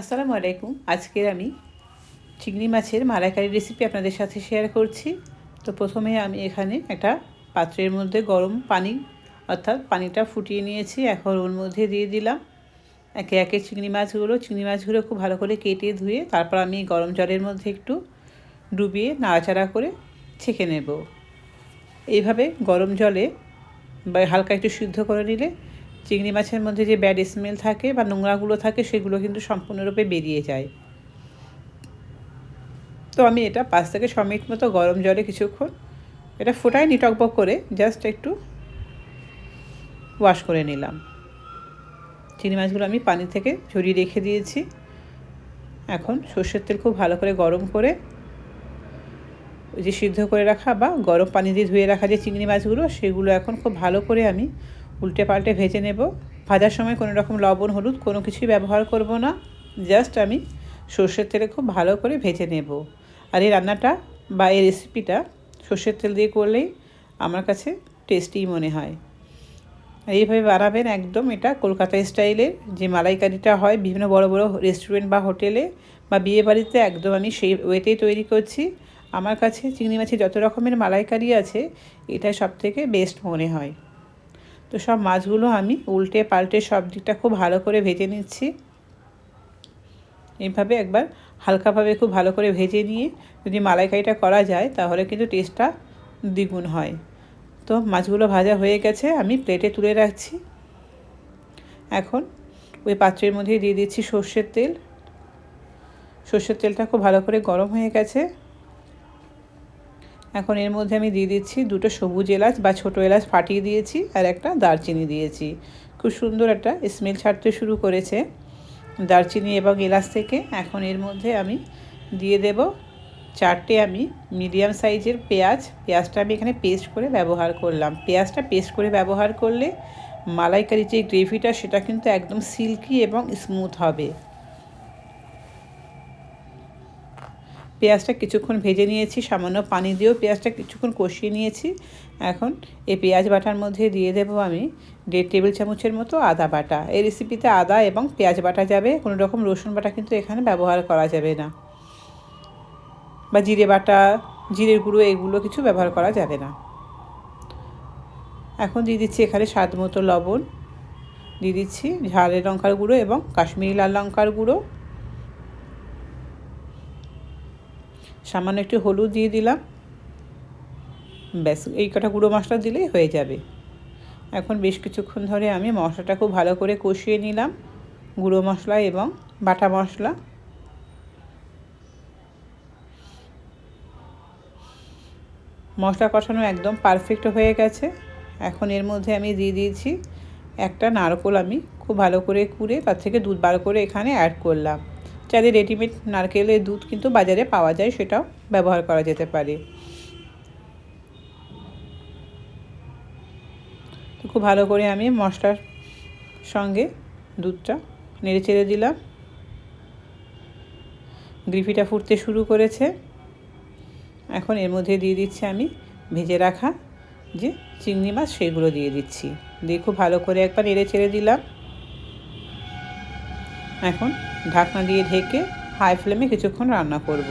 আসসালামু আলাইকুম। আজকের আমি চিংড়ি মাছের মালাইকারি রেসিপি আপনাদের সাথে শেয়ার করছি। তো প্রথমে আমি এখানে একটা পাত্রের মধ্যে গরম পানি, অর্থাৎ পানিটা ফুটিয়ে নিয়েছি। এখন ওর মধ্যে দিয়ে দিলাম একে একে চিংড়ি মাছগুলো। চিংড়ি মাছগুলো খুব ভালো করে কেটে ধুয়ে তারপর আমি গরম জলের মধ্যে একটু ডুবিয়ে নাড়াচাড়া করে ছেঁকে নেব। এইভাবে গরম জলে বা হালকা একটু সিদ্ধ করে নিলে চিংড়ি মাছের মধ্যে যে ব্যাড স্মেল থাকে বা নোংরাগুলো থাকে, সেগুলো কিন্তু সম্পূর্ণরূপে বেরিয়ে যায়। তো আমি এটা পাঁচ থেকে ছ মিনিট মতো গরম জলে কিছুক্ষণ এটা ফোটায় নিটকবক করে জাস্ট একটু ওয়াশ করে নিলাম। চিংড়ি মাছগুলো আমি পানি থেকে ঝরিয়ে রেখে দিয়েছি। এখন সর্ষের তেল খুব ভালো করে গরম করে ওই যে সিদ্ধ করে রাখা বা গরম পানি দিয়ে ধুয়ে রাখা যে চিংড়ি মাছগুলো, সেগুলো এখন খুব ভালো করে আমি উল্টে পাল্টে ভেজে নেব। ভাজার সময় কোনো রকম লবণ, হলুদ কোনো কিছুই ব্যবহার করব না। জাস্ট আমি সর্ষের তেলে খুব ভালো করে ভেজে নেব। আর এই রান্নাটা বা এই রেসিপিটা সর্ষের তেল দিয়ে করলেই আমার কাছে টেস্টি মনে হয়। এইভাবে বানাবেন একদম এটা কলকাতা স্টাইলের যে মালাইকারিটা হয়, বিভিন্ন বড় বড় রেস্টুরেন্ট বা হোটেলে বা বিয়ে বাড়িতে একদম আমি সেই ওয়েতেই তৈরি করছি। আমার কাছে চিংড়ি মাছের যত রকমের মালাইকারি আছে, এটা সব থেকে বেস্ট মনে হয়। তো সব মাছগুলো আমি উল্টে পাল্টে সব দিকটা খুব ভালো করে ভেজে নিচ্ছি। এইভাবে একবার হালকাভাবে খুব ভালো করে ভেজে নিয়ে যদি মালাইকারিটা করা যায় তাহলে কিন্তু টেস্টটা দ্বিগুণ হয়। তো মাছগুলো ভাজা হয়ে গেছে, আমি প্লেটে তুলে রাখছি। এখন ওই পাত্রের মধ্যে দিয়ে দিচ্ছি সর্ষের তেল। সর্ষের তেলটা খুব ভালো করে গরম হয়ে গেছে। এখন এর মধ্যে আমি দিয়ে দিচ্ছি দুটো সবুজ এলাচ বা ছোটো এলাচ ফাটিয়ে দিয়েছি আর একটা দারচিনি দিয়েছি। খুব সুন্দর একটা স্মেল ছাড়তে শুরু করেছে। দারচিনি এবং এলাচ থেকে এখন এর মধ্যে আমি দিয়ে দেব চারটে আমি মিডিয়াম সাইজের পেঁয়াজ। পেঁয়াজটা আমি এখানে পেস্ট করে ব্যবহার করলাম। পেঁয়াজটা পেস্ট করে ব্যবহার করলে মালাইকারি যে গ্রেভিটা সেটা কিন্তু একদম সিল্কি এবং স্মুথ হবে। পেঁয়াজটা কিছুক্ষণ ভেজে নিয়েছি, সামান্য পানি দিয়েও পেঁয়াজটা কিছুক্ষণ কষিয়ে নিয়েছি। এখন এই পেঁয়াজ বাটার মধ্যে দিয়ে দেব আমি দেড় টেবিল চামচের মতো আদা বাটা। এই রেসিপিতে আদা এবং পেঁয়াজ বাটা যাবে, কোনো রকম রসুন বাটা কিন্তু এখানে ব্যবহার করা যাবে না। বা জিরে বাটা, জিরের গুঁড়ো এগুলো কিছু ব্যবহার করা যাবে না। এখন দিয়ে দিচ্ছি এখানে স্বাদ মতো লবণ। দিয়ে দিচ্ছি ঝালের লঙ্কার গুঁড়ো এবং কাশ্মীরি লাল লঙ্কার গুঁড়ো। সামান্য একটু হলুদ দিয়ে দিলাম। ব্যাস, এই কটা গুঁড়ো মশলা দিলেই হয়ে যাবে। এখন বেশ কিছুক্ষণ ধরে আমি মশলাটা খুব ভালো করে কষিয়ে নিলাম। গুঁড়ো মশলা এবং বাটা মশলা। মশলা কষানো একদম পারফেক্ট হয়ে গেছে। এখন এর মধ্যে আমি দিয়ে দিয়েছি একটা নারকোল আমি খুব ভালো করে কুড়ে, তার থেকে দুধ বার করে এখানে অ্যাড করলাম। চাইলে রেডিমেড নারকেলের দুধ কিন্তু বাজারে পাওয়া যায়, সেটাও ব্যবহার করা যেতে পারে। তো খুব ভালো করে আমি মশলার সঙ্গে দুধটা নেড়ে চেড়ে দিলাম। গ্রেভিটা ফুটতে শুরু করেছে। এখন এর মধ্যে দিয়ে দিচ্ছি আমি ভেজে রাখা যে চিংড়ি মাছ, সেগুলো দিয়ে দিচ্ছি। দিয়ে খুব ভালো করে একবার নেড়ে ছেড়ে দিলাম। এখন ঢাকনা দিয়ে ঢেকে হাই ফ্লেমে কিছুক্ষণ রান্না করব।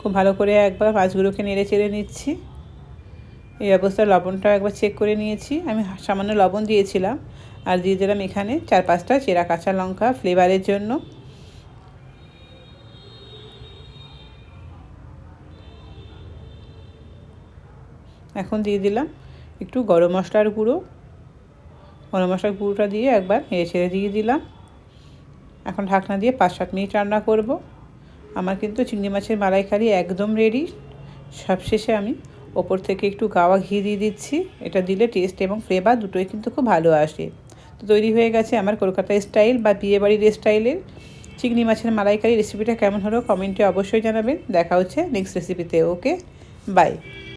খুব ভালো করে একবার মাছগুলোকে নেড়ে চেড়ে নিচ্ছি। এই অবস্থায় লবণটা একবার চেক করে নিয়েছি। আমি সামান্য লবণ দিয়েছিলাম আর দিয়ে দিলাম এখানে চার পাঁচটা চেরা কাঁচা লঙ্কা ফ্লেভারের জন্য। এখন দিয়ে দিলাম একটু গরম মশলার গুঁড়ো। গরম মশলার গুঁড়োটা দিয়ে একবার নেড়ে ছেড়ে দিয়ে দিলাম। এখন ঢাকনা দিয়ে পাঁচ সাত মিনিট রান্না করব। আমার কিন্তু চিংড়ি মাছের মালাইকারি একদম রেডি সবশেষে আমি ওপর থেকে একটু গাওয়া ঘি দিয়ে দিচ্ছি। এটা দিলে টেস্ট এবং ফ্লেভার দুটোই কিন্তু খুব ভালো আসে। তো তৈরি হয়ে গেছে আমার কলকাতা স্টাইল বা বিয়েবাড়ির স্টাইলের চিংড়ি মাছের মালাইকারি রেসিপিটা কেমন হলো কমেন্টে অবশ্যই জানাবেন। দেখা হচ্ছে নেক্সট রেসিপিতে ওকে বাই